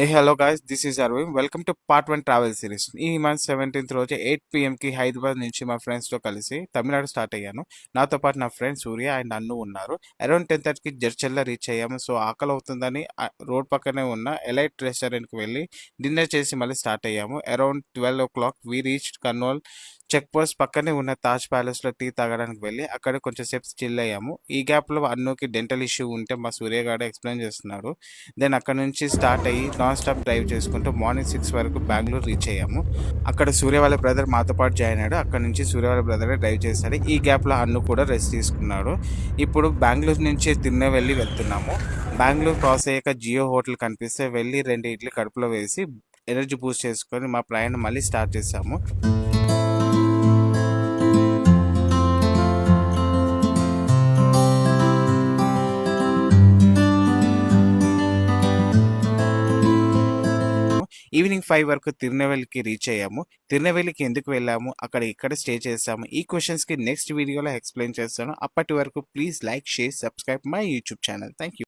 Hey hello guys this is Aravind welcome to part one travel series ఈ month seventeenth రోజు eight పిఎంకి హైదరాబాద్ నుంచి మా ఫ్రెండ్స్తో కలిసి తమిళనాడు స్టార్ట్ అయ్యాను. నాతో పాటు నా ఫ్రెండ్ సూర్య అండ్ అన్ను ఉన్నారు. అరౌండ్ టెన్ థర్టీకి జర్చల్లా రీచ్ అయ్యాము. సో ఆకలి అవుతుందని రోడ్ పక్కనే ఉన్న ఎలైట్ రెస్టారెంట్కి వెళ్ళి డిన్నర్ చేసి మళ్ళీ స్టార్ట్ అయ్యాము. Around twelve o'clock we reach Kurnool check post పక్కనే ఉన్న తాజ్ ప్యాలెస్లో టీ తాగడానికి వెళ్ళి అక్కడ కొంచెం సేపు చిల్ అయ్యాము. ఈ గ్యాప్లో అన్నుకి డెంటల్ ఇష్యూ ఉంటే మా సూర్య గారు ఎక్స్ప్లెయిన్ చేస్తున్నారు. దెన్ అక్కడ నుంచి స్టార్ట్ అయ్యి నాన్ స్టాప్ డ్రైవ్ చేసుకుంటూ మార్నింగ్ సిక్స్ వరకు బెంగళూరు రీచ్ అయ్యాము. అక్కడ సూర్య వాళ్ళ బ్రదర్ మాతో పాటు జాయిన్ అయ్యాడు. అక్కడ నుంచి సూర్య వాళ్ళ బ్రదర్ డ్రైవ్ చేశాడు. ఈ గ్యాప్లో అన్ను కూడా రెస్ట్ తీసుకున్నాడు. ఇప్పుడు బెంగళూరు నుంచి తిన్నే వెళ్ళి వెళ్తున్నాము. బెంగళూరు క్రాస్ అయ్యాక జియో హోటల్ కనిపిస్తే వెళ్ళి రెండు ఇడ్లీ కడుపులో వేసి ఎనర్జీ బూస్ట్ చేసుకొని మా ప్రయాణం మళ్ళీ స్టార్ట్ చేసాము ఈవినింగ్ ఫైవ్ వరకు తిరునెవెల్లికి రీచ్ అయ్యాము. తిరునెవెల్లికి ఎందుకు వెళ్ళాము? అక్కడ ఇక్కడ స్టే చేసాము ఈ క్వశ్చన్స్కి నెక్స్ట్ వీడియోలో ఎక్స్ప్లెయిన్ చేస్తాను. అప్పటి వరకు please like share subscribe my YouTube channel. Thank you